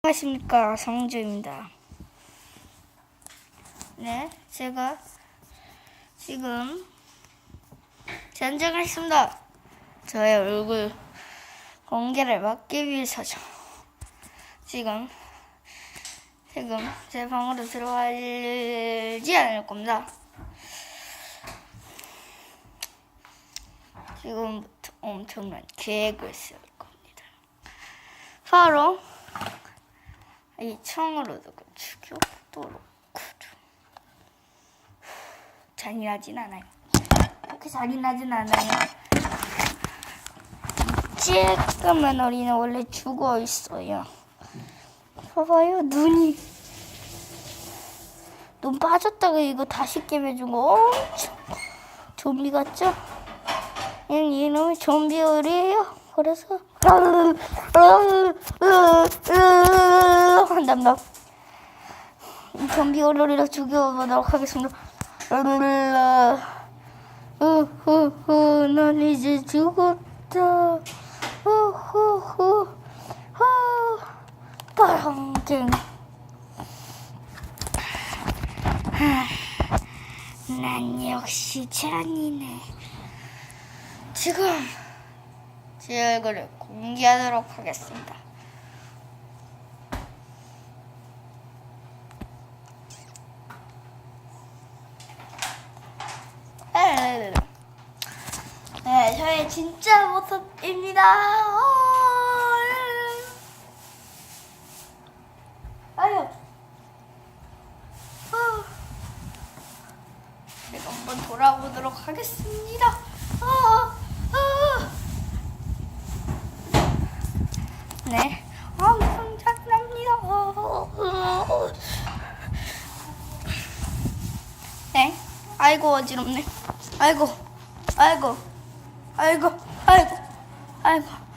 안녕하십니까 성주입니다. 네, 제가 지금 전쟁했습니다. 저의 얼굴 공개를 막기 위해서죠. 지금 지금 제 방으로 들어가지 않을 겁니다. 지금부터 엄청난 계획을 세울 겁니다. 바로 이 누구 죽여보도록 하죠. 잔인하진 않아요. 그렇게 잔인하진 않아요. 쬐끄만 어린애 원래 죽어 있어요. 봐봐요, 눈이. 눈 빠졌다가 이거 다시 깨매준 거 엄청 좀비 같죠? 얘는 이놈이 좀비 얼이에요. 그래서 이 좀비 얼을 죽여보도록 하겠습니다. 우후후 난 이제 죽었다. 우후후 후 빠랑갱. 난 역시 잔이네. 지금 제 얼굴을 공개하도록 하겠습니다. 네, 저의 진짜 모습입니다. 어, 아유. 어. 제가 한번 돌아보도록 하겠습니다. 네, 엄청 잘납니다. 네, 아이고 어지럽네. 아이고, 아이고, 아이고, 아이고, 아이고.